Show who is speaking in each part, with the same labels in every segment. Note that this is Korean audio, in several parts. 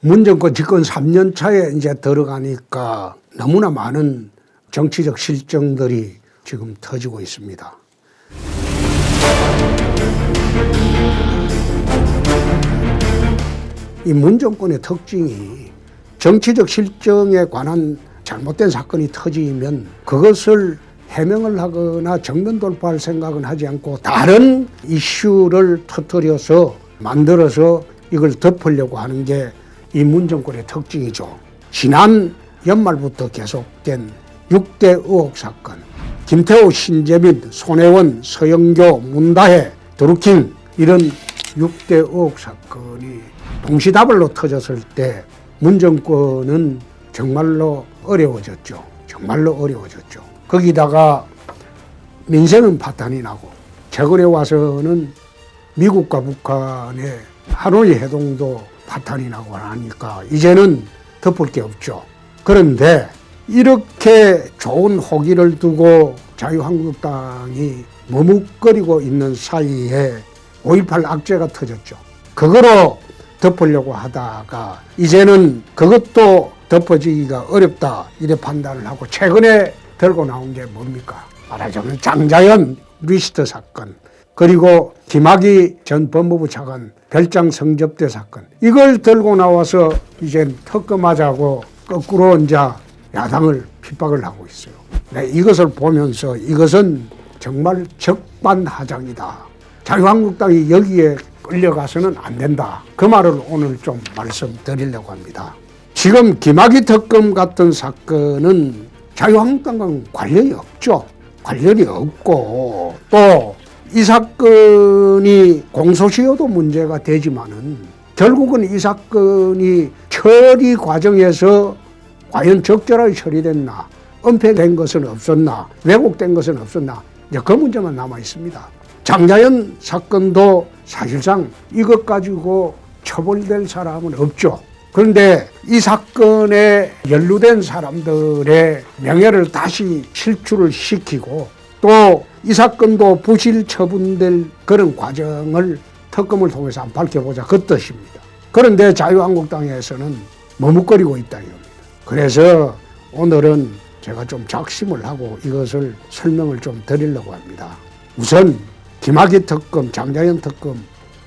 Speaker 1: 문정권 집권 3년 차에 이제 들어가니까 너무나 많은 정치적 실정들이 지금 터지고 있습니다. 이 문정권의 특징이 정치적 실정에 관한 잘못된 사건이 터지면 그것을 해명을 하거나 정면 돌파할 생각은 하지 않고 다른 이슈를 터뜨려서 만들어서 이걸 덮으려고 하는 게 이 문정권의 특징이죠. 지난 연말부터 계속된 6대 의혹 사건, 김태호, 신재민, 손혜원, 서영교, 문다혜, 드루킹 이런 6대 의혹 사건이 동시다발로 터졌을 때 문정권은 정말로 어려워졌죠. 정말로 어려워졌죠. 거기다가 민생은 파탄이 나고 최근에 와서는 미국과 북한의 하노이 해동도 파탄이 나고 하니까 이제는 덮을 게 없죠. 그런데 이렇게 좋은 호기를 두고 자유한국당이 머뭇거리고 있는 사이에 5.18 악재가 터졌죠. 그거로 덮으려고 하다가 이제는 그것도 덮어지기가 어렵다 이래 판단을 하고 최근에 들고 나온 게 뭡니까? 말하자면 장자연 리스트 사건 그리고 김학의 전 법무부 차관 별장 성접대 사건 이걸 들고 나와서 이제 특검하자고 거꾸로 이제 야당을 핍박을 하고 있어요. 네, 이것을 보면서 이것은 정말 적반하장이다. 자유한국당이 여기에 끌려가서는 안 된다. 그 말을 오늘 좀 말씀드리려고 합니다. 지금 김학의 특검 같은 사건은 자유한국당과는 관련이 없죠. 관련이 없고 또 이 사건이 공소시효도 문제가 되지만은 결국은 이 사건이 처리 과정에서 과연 적절하게 처리됐나 은폐된 것은 없었나 왜곡된 것은 없었나 이제 그 문제만 남아 있습니다. 장자연 사건도 사실상 이것 가지고 처벌될 사람은 없죠. 그런데 이 사건에 연루된 사람들의 명예를 다시 실추를 시키고 또 이 사건도 부실 처분될 그런 과정을 특검을 통해서 한번 밝혀보자 그 뜻입니다. 그런데 자유한국당에서는 머뭇거리고 있다 이겁니다. 그래서 오늘은 제가 좀 작심을 하고 이것을 설명을 좀 드리려고 합니다. 우선 김학의 특검, 장자연 특검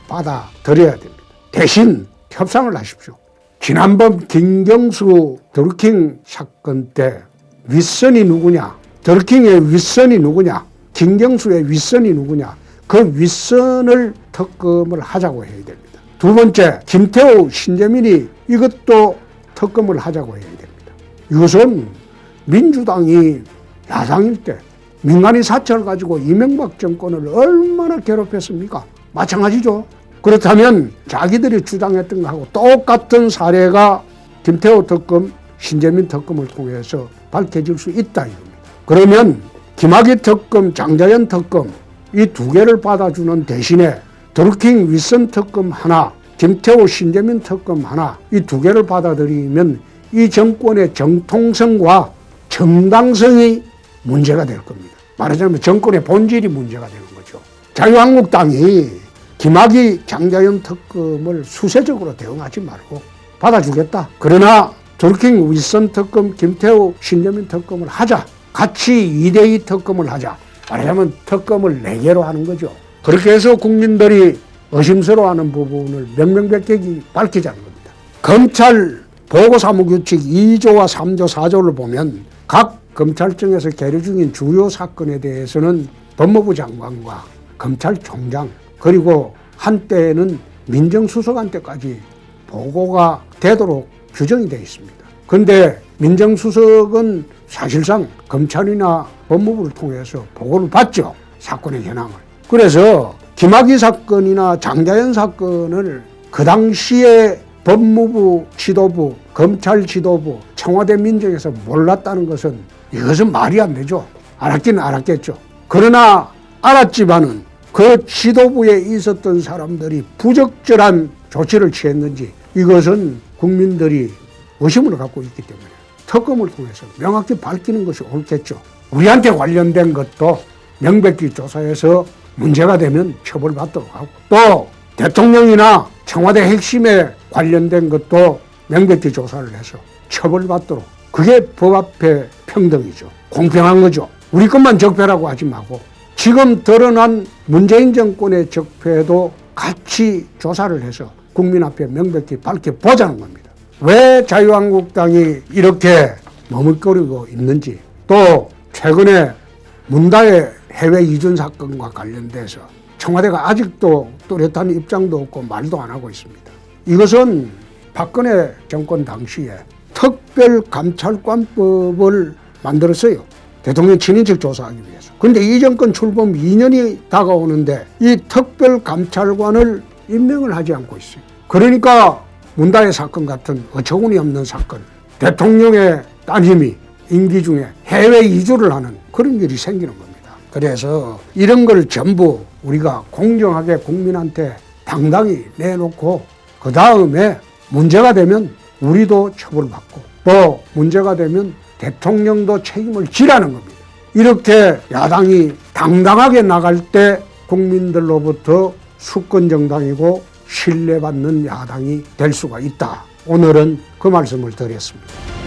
Speaker 1: 받아들여야 됩니다. 대신 협상을 하십시오. 지난번 김경수 드루킹 사건 때 윗선이 누구냐? 드루킹의 윗선이 누구냐? 김경수의 윗선이 누구냐? 그 윗선을 특검을 하자고 해야 됩니다. 두 번째, 김태호, 신재민이 이것도 특검을 하자고 해야 됩니다. 이것은 민주당이 야당일 때 민간인 사찰을 가지고 이명박 정권을 얼마나 괴롭혔습니까? 마찬가지죠. 그렇다면 자기들이 주장했던 것하고 똑같은 사례가 김태호 특검, 신재민 특검을 통해서 밝혀질 수 있다 이겁니다. 그러면 김학의 특검, 장자연 특검 이 두 개를 받아주는 대신에 드루킹 윗선 특검 하나, 김태호 신재민 특검 하나 이 두 개를 받아들이면 이 정권의 정통성과 정당성이 문제가 될 겁니다. 말하자면 정권의 본질이 문제가 되는 거죠. 자유한국당이 김학의 장자연 특검을 수세적으로 대응하지 말고 받아주겠다. 그러나 드루킹 윗선 특검, 김태호 신재민 특검을 하자. 같이 2대2 특검을 하자. 말하자면 특검을 4개로 하는 거죠. 그렇게 해서 국민들이 의심스러워하는 부분을 명명백백이 밝히자는 겁니다. 검찰 보고사무규칙 2조와 3조, 4조를 보면 각 검찰청에서 계류 중인 주요 사건에 대해서는 법무부 장관과 검찰총장 그리고 한때는 민정수석한테까지 보고가 되도록 규정이 되어 있습니다. 그런데 민정수석은 사실상 검찰이나 법무부를 통해서 보고를 받죠. 사건의 현황을. 그래서 김학의 사건이나 장자연 사건을 그 당시에 법무부 지도부, 검찰 지도부, 청와대 민정에서 몰랐다는 것은 이것은 말이 안 되죠. 알았기는 알았겠죠. 그러나 알았지만은 그 지도부에 있었던 사람들이 부적절한 조치를 취했는지 이것은 국민들이 의심을 갖고 있기 때문에 특검을 통해서 명확히 밝히는 것이 옳겠죠. 우리한테 관련된 것도 명백히 조사해서 문제가 되면 처벌받도록 하고 또 대통령이나 청와대 핵심에 관련된 것도 명백히 조사를 해서 처벌받도록 그게 법 앞에 평등이죠. 공평한 거죠. 우리 것만 적폐라고 하지 말고 지금 드러난 문재인 정권의 적폐도 같이 조사를 해서 국민 앞에 명백히 밝혀 보자는 겁니다. 왜 자유한국당이 이렇게 머뭇거리고 있는지 또 최근에 문다의 해외 이전 사건과 관련돼서 청와대가 아직도 뚜렷한 입장도 없고 말도 안 하고 있습니다. 이것은 박근혜 정권 당시에 특별감찰관법을 만들었어요. 대통령 친인척 조사하기 위해서. 근데 이 정권 출범 2년이 다가오는데 이 특별감찰관을 임명을 하지 않고 있어요. 그러니까 문다의 사건 같은 어처구니 없는 사건, 대통령의 따님이 임기 중에 해외 이주를 하는 그런 일이 생기는 겁니다. 그래서 이런 걸 전부 우리가 공정하게 국민한테 당당히 내놓고 그 다음에 문제가 되면 우리도 처벌받고 또 문제가 되면 대통령도 책임을 지라는 겁니다. 이렇게 야당이 당당하게 나갈 때 국민들로부터 수권 정당이고 신뢰받는 야당이 될 수가 있다. 오늘은 그 말씀을 드렸습니다.